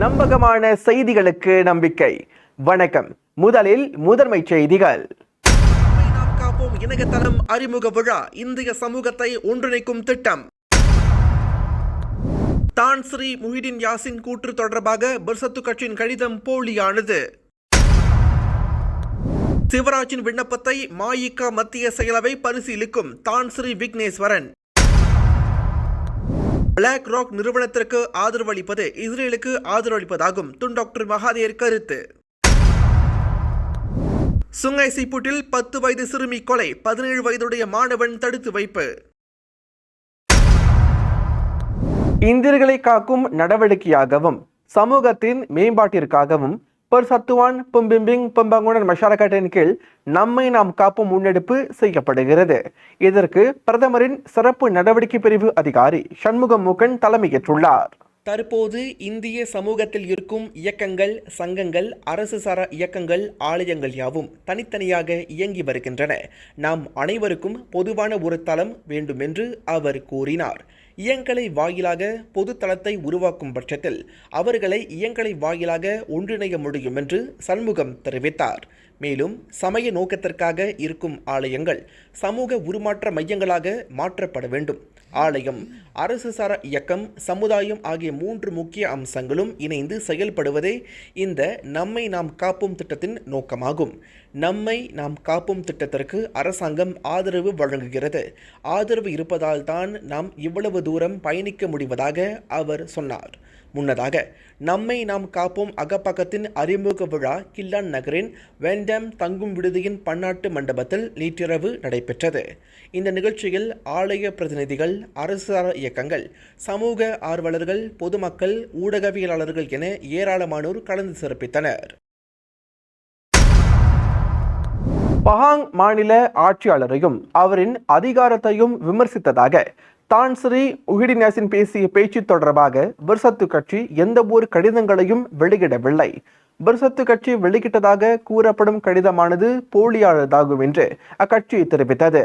நம்பகமான செய்திகளுக்கு நம்பிக்கை. வணக்கம். முதலில் முதன்மை செய்திகள். காப்போம் இணையதளம் அறிமுக விழா இந்திய சமூகத்தை ஒன்றிணைக்கும் திட்டம். தான் ஸ்ரீ முஹிடின் யாசின் கூற்று தொடர்பாக பிர்சத்து கட்சியின் கடிதம் போலியானது. சிவராஜின் விண்ணப்பத்தை மாயிக்கா மத்திய செயலவை பரிசீலிக்கும் தான் ஸ்ரீ விக்னேஸ்வரன். பிளாக் ராக் நிறுவனத்திற்கு ஆதரவளிப்பது இஸ்ரேலுக்கு ஆதரவளிப்பதாகும். துன் டாக்டர் மகாதேர் கருத்து. சுங்கை சீப்பூட்டில் பத்து வயது சிறுமி கொலை பதினேழு வயதுடைய மாணவன் தடுத்து வைப்பு. இந்தியர்களை காக்கும் நடவடிக்கையாகவும் சமூகத்தின் மேம்பாட்டிற்காகவும் பெர் சத்துவான் பிம்பிம்பிங் பிம்பங்குடன் மஷாரக்கட்டின் கீழ் நம்மை நாம் காப்பும் முன்னெடுப்பு செய்யப்படுகிறது. இதற்கு பிரதமரின் சிறப்பு நடவடிக்கை பிரிவு அதிகாரி சண்முகம் மூக்கன் தலைமையேற்றுள்ளார். தற்போது இந்திய சமூகத்தில் இருக்கும் இயக்கங்கள் சங்கங்கள் அரசு சாரா இயக்கங்கள் ஆலயங்கள் யாவும் தனித்தனியாக இயங்கி வருகின்றன. நாம் அனைவருக்கும் பொதுவான ஒரு தளம் வேண்டுமென்று அவர் கூறினார். இயங்கலை வாயிலாக பொது தளத்தை உருவாக்கும் பட்சத்தில் அவர்களை இயங்கலை வாயிலாக ஒன்றிணைய முடியும் என்று சண்முகம் தெரிவித்தார். மேலும் சமய நோக்கத்திற்காக இருக்கும் ஆலயங்கள் சமூக உருமாற்ற மையங்களாக மாற்றப்பட வேண்டும். ஆலயம் அரசு சாரா இயக்கம் சமுதாயம் ஆகிய மூன்று முக்கிய அம்சங்களும் இணைந்து செயல்படுவதே இந்த நம்மை நாம் காப்போம் திட்டத்தின் நோக்கமாகும். நம்மை நாம் காப்போம் திட்டத்திற்கு அரசாங்கம் ஆதரவு வழங்குகிறது. ஆதரவு இருப்பதால் தான் நாம் இவ்வளவு தூரம் பயணிக்க முடிவதாக அவர் சொன்னார். முன்னதாக நம்மை நாம் காப்போம் அகப்பக்கத்தின் அறிமுக விழா கில்லான் நகரின் வேண்டம் தங்கும் விடுதியின் பன்னாட்டு மண்டபத்தில் நேற்றிரவு நடைபெற்றது. இந்த நிகழ்ச்சியில் ஆலய பிரதிநிதிகள் அரசு இயக்கங்கள் சமூக ஆர்வலர்கள் பொதுமக்கள் ஊடகவியலாளர்கள் என ஏராளமானோர் கலந்து சிறப்பித்தனர். பஹாங் மாநில ஆட்சியாளரையும் அவரின் அதிகாரத்தையும் விமர்சித்ததாக தான் ஸ்ரீ உஹிடினாசின் பேசிய பேச்சு தொடர்பாக பிர்சத்து கட்சி எந்த ஒரு கடிதங்களையும் வெளியிடவில்லை. பிர்சத்து கட்சி வெளியிட்டதாக கூறப்படும் கடிதமானது போலியானதாகும் என்று அக்கட்சி தெரிவித்தது.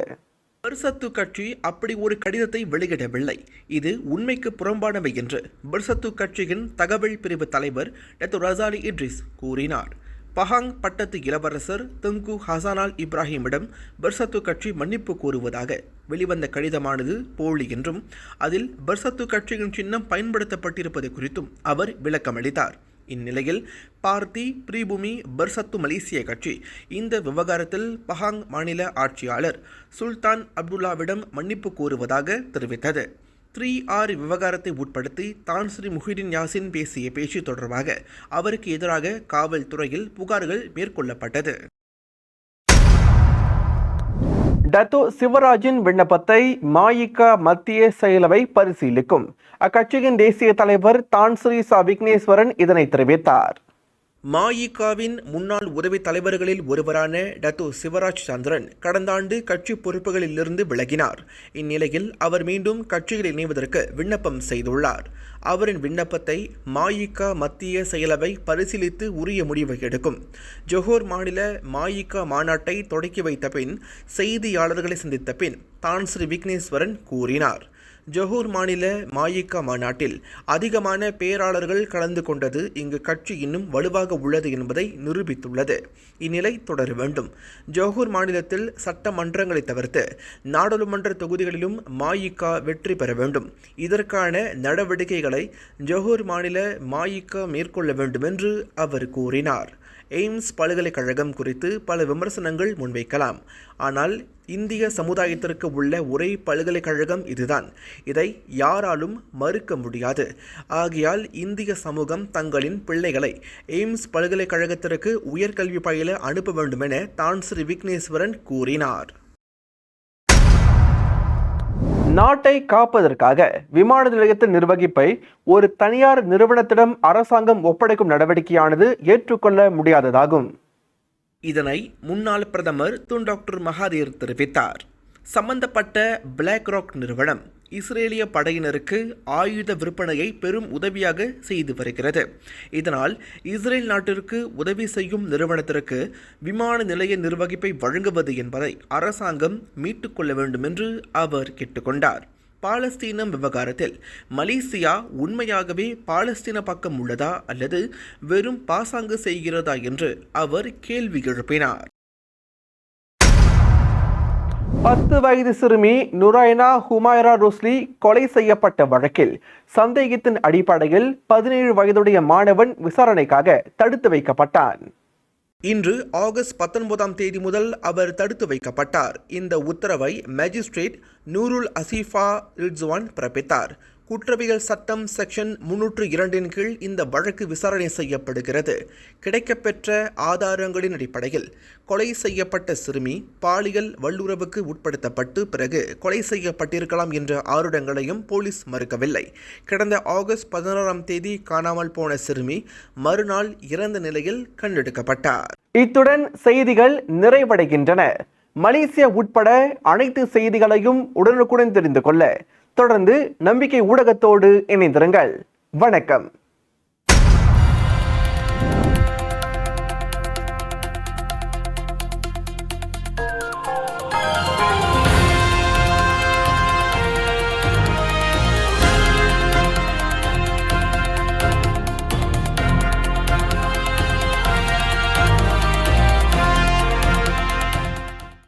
பிர்சத்து கட்சி அப்படி ஒரு கடிதத்தை வெளியிடவில்லை. இது உண்மைக்கு புறம்பானவை என்று பிர்சத்து கட்சியின் தகவல் பிரிவு தலைவர் டத்து ரசாலி இட்ரிஸ் கூறினார். பஹாங் பட்டத்து இளவரசர் துங்கு ஹசானால் இப்ராஹிமிடம் பர்சத்து கட்சி மன்னிப்பு கோருவதாக வெளிவந்த கடிதமானது போலி என்றும் அதில் பர்சத்து கட்சியின் சின்னம் பயன்படுத்தப்பட்டிருப்பது குறித்தும் அவர் விளக்கமளித்தார். இந்நிலையில் பார்த்தி பிரிபூமி பர்சத்து மலேசிய கட்சி இந்த விவகாரத்தில் பஹாங் மாநில ஆட்சியாளர் சுல்தான் அப்துல்லாவிடம் மன்னிப்பு கோருவதாக தெரிவித்தது. த்ரீ ஆர் விவகாரத்தை உட்படுத்தி தான் ஸ்ரீ முஹிடின் யாசின் பேசிய பேச்சு தொடர்பாக அவருக்கு எதிராக காவல்துறையில் புகார்கள் மேற்கொள்ளப்பட்டது. டத்து சிவராஜின் விண்ணப்பத்தை மாயிகா மத்திய செயலவை பரிசீலிக்கும். அக்கட்சியின் தேசிய தலைவர் தான்ஸ்ரீ சா விக்னேஸ்வரன் இதனை தெரிவித்தார். மாயிகாவின் முன்னாள் உதவி தலைவர்களில் ஒருவரான டத்து சிவராஜ் சந்திரன் கடந்த ஆண்டு கட்சி பொறுப்புகளிலிருந்து விலகினார். இந்நிலையில் அவர் மீண்டும் கட்சியில் இணைவதற்கு விண்ணப்பம் செய்துள்ளார். அவரின் விண்ணப்பத்தை மாயிகா மத்திய செயலவை பரிசீலித்து உரிய முடிவை எடுக்கும். ஜொஹோர் மாநில மாயிகா மாநாட்டை தொடக்கி வைத்த பின் செய்தியாளர்களை சந்தித்த பின் தான் ஸ்ரீ விக்னேஸ்வரன் கூறினார். ஜொஹூர் மாநில மாயிக்கா மாநாட்டில் அதிகமான பேராளர்கள் கலந்து கொண்டது இங்கு கட்சி இன்னும் வலுவாக உள்ளது என்பதை நிரூபித்துள்ளது. இந்நிலை தொடர வேண்டும். ஜொஹூர் மாநிலத்தில் சட்டமன்றங்களை தவிர்த்து நாடாளுமன்ற தொகுதிகளிலும் மாயிக்கா வெற்றி பெற வேண்டும். இதற்கான நடவடிக்கைகளை ஜொஹூர் மாநில மாயிக்கா மேற்கொள்ள வேண்டும் என்று அவர் கூறினார். எய்ம்ஸ் பல்கலைக்கழகம் குறித்து பல விமர்சனங்கள் முன்வைக்கலாம். ஆனால் இந்திய சமுதாயத்திற்கு உள்ள ஒரே பல்கலைக்கழகம் இதுதான். இதை யாராலும் மறுக்க முடியாது. ஆகையால் இந்திய சமூகம் தங்களின் பிள்ளைகளை எய்ம்ஸ் பல்கலைக்கழகத்திற்கு உயர்கல்வி பயில அனுப்ப வேண்டுமென தான் ஸ்ரீ விக்னேஸ்வரன் கூறினார். நாட்டை காப்பதற்காக விமான நிலையத்தின் நிர்வகிப்பை ஒரு தனியார் நிறுவனத்திடம் அரசாங்கம் ஒப்படைக்கும் நடவடிக்கையானது ஏற்றுக்கொள்ள முடியாததாகும். இதனை முன்னாள் பிரதமர் துன் டாக்டர் மகாதீர் தெரிவித்தார். சம்பந்தப்பட்ட பிளாக் ராக் நிறுவனம் இஸ்ரேலிய படையினருக்கு ஆயுத விற்பனையை பெரும் உதவியாக செய்து வருகிறது. இதனால் இஸ்ரேல் நாட்டிற்கு உதவி செய்யும் நிறுவனத்திற்கு விமான நிலைய நிர்வகிப்பை வழங்குவது என்பதை அரசாங்கம் மீட்டுக்கொள்ள வேண்டும் என்று அவர் கேட்டுக்கொண்டார். பாலஸ்தீனம் விவகாரத்தில் மலேசியா உண்மையாகவே பாலஸ்தீன பக்கம் உள்ளதா அல்லது வெறும் பாசாங்கு செய்கிறதா என்று அவர் கேள்வி எழுப்பினார். பத்து வயது சிறுமி நுராயனா ஹுமாயரா ரோஸ்லி கொலை செய்யப்பட்ட வழக்கில் சந்தேகத்தின் அடிப்படையில் பதினேழு வயதுடைய மாணவன் விசாரணைக்காக தடுத்து வைக்கப்பட்டான். இன்று ஆகஸ்ட் பத்தொன்பதாம் தேதி முதல் அவர் தடுத்து வைக்கப்பட்டார். இந்த உத்தரவை மேஜிஸ்ட்ரேட் நூருல் அசீஃபா ரிட்ஸ்வான் பிறப்பித்தார். குற்றவியல் சட்டம் செக்ஷன் முன்னூற்று இரண்டின் கீழ் இந்த வழக்கு விசாரணை செய்யப்படுகிறது. கிடைக்கப்பெற்ற ஆதாரங்களின் அடிப்படையில் கொலை செய்யப்பட்ட சிறுமி பாலியல் வல்லுறவுக்கு உட்படுத்தப்பட்டு பிறகு கொலை செய்யப்பட்டிருக்கலாம் என்ற ஆருடங்களையும் போலீஸ் மறுக்கவில்லை. கடந்த ஆகஸ்ட் பதினாறாம் தேதி காணாமல் போன சிறுமி மறுநாள் இறந்த நிலையில் கண்டெடுக்கப்பட்டார். இத்துடன் செய்திகள் நிறைவடைகின்றன. மலேசியா உட்பட அனைத்து செய்திகளையும் உடனுக்குடன் தெரிந்து கொள்ள தொடர்ந்து நம்பிக்கை ஊடகத்தோடு இணைந்திருங்கள். வணக்கம்.